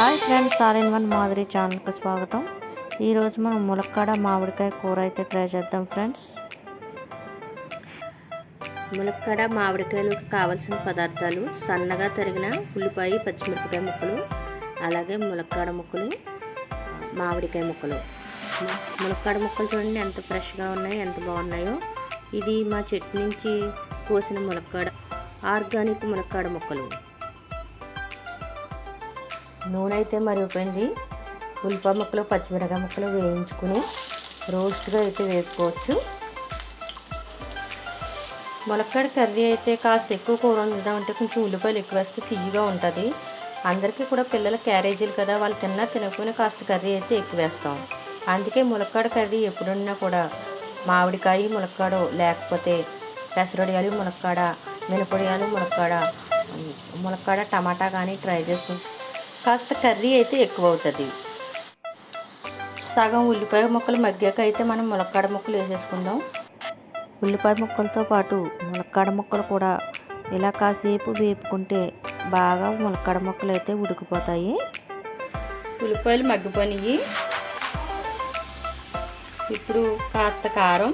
Hi friends all in one Madhuri ఛానల్కి స్వాగతం. ఈరోజు మనం ములక్కాడ మామిడికాయ కూర అయితే ట్రై చేద్దాం ఫ్రెండ్స్. ములక్కాడ మామిడికాయలకు కావలసిన పదార్థాలు సన్నగా తరిగిన ఉల్లిపాయ పచ్చిమిరపకాయ ముక్కలు అలాగే ములక్కాడ ముక్కలు మామిడికాయ ముక్కలు. ములక్కాడ ముక్కలు చూడండి ఎంత ఫ్రెష్గా ఉన్నాయో ఎంత బాగున్నాయో. ఇది మా చెట్టు నుంచి కోసిన ములక్కాడ ఆర్గానిక్ ములక్కాడ ముక్కలు. నూనె అయితే మరిగిపోయింది ఉల్లిపాయ ముక్కలు పచ్చిమిరకాయ ముక్కలు వేయించుకుని రోస్ట్గా అయితే వేసుకోవచ్చు. ములక్కాడ కర్రీ అయితే కాస్త ఎక్కువ కూర వండుదామంటే కొంచెం ఉల్లిపాయలు ఎక్కువ వేస్తే తీయగా ఉంటుంది. అందరికీ కూడా పిల్లల క్యారేజీలు కదా వాళ్ళు తిన్నా తినకపోయినా కాస్త కర్రీ అయితే ఎక్కువ వేస్తాం. అందుకే ములక్కాడ కర్రీ ఎప్పుడున్నా కూడా మామిడికాయ ములక్కాడో లేకపోతే పెసరొడియాలు ములక్కాడ మినపొడియాలు ములక్కాడ ములక్కాడ టమాటా కానీ ట్రై చేసుకుంటాం కాస్త కర్రీ అయితే ఎక్కువ అవుతుంది సగం ఉల్లిపాయ ముక్కలు మగ్గాక అయితే మనం ములక్కాడ ముక్కలు వేసేసుకుందాం. ఉల్లిపాయ ముక్కలతో పాటు ములక్కాడ ముక్కలు కూడా ఇలా కాసేపు వేపుకుంటే బాగా ములక్కాడ ముక్కలు అయితే ఉడికిపోతాయి. ఉల్లిపాయలు మగ్గిపోయినాయి. ఇప్పుడు కాస్త కారం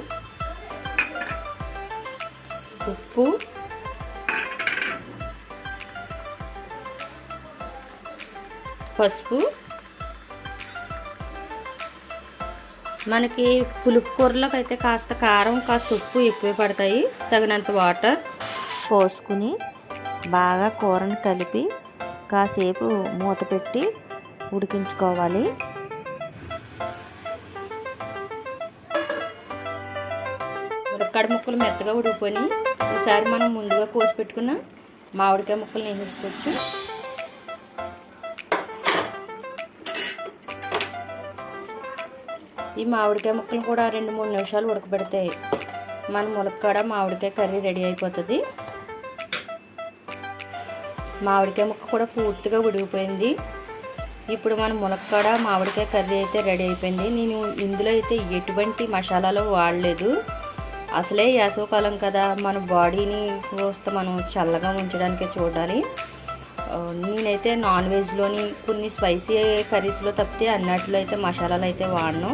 ఉప్పు పసుపు. మనకి పులుపు కూరలోకి అయితే కాస్త కారం కాస్త ఉప్పు ఎక్కువ పడతాయి. తగినంత వాటర్ పోసుకుని బాగా కూరని కలిపి కాసేపు మూత పెట్టి ఉడికించుకోవాలి. మురక్కడ ముక్కలు మెత్తగా ఉడికిపోయి ఈసారి మనం ముందుగా కోసి పెట్టుకున్న మామిడికాయ ముక్కలు వేసేసుకోవచ్చు. ఈ మామిడికాయ ముక్కలు కూడా రెండు మూడు నిమిషాలు ఉడకబెడితే మన ములక్కాడ మామిడికాయ కర్రీ రెడీ అయిపోతుంది. మామిడికాయ ముక్క కూడా పూర్తిగా ఉడికిపోయింది. ఇప్పుడు మన ములక్కాడ మామిడికాయ కర్రీ అయితే రెడీ అయిపోయింది. నేను ఇందులో అయితే ఎటువంటి మసాలాలు వాడలేదు. అసలే వేసవకాలం కదా మన బాడీని వస్తే మనం చల్లగా ఉంచడానికే చూడాలి. నేనైతే నాన్ వెజ్లోని కొన్ని స్పైసీ కర్రీస్లో తప్పితే అన్నట్లో అయితే మసాలాలు అయితే వాడను.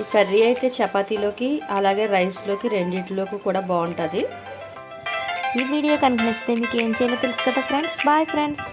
ఈ కర్రీ అయితే చపాతీలోకి అలాగే రైస్లోకి రెండింటిలోకి కూడా బాగుంటుంది. ఈ వీడియో కనుక నచ్చితే మీకు ఏం చేయాలో తెలుసు కదా ఫ్రెండ్స్. Bye friends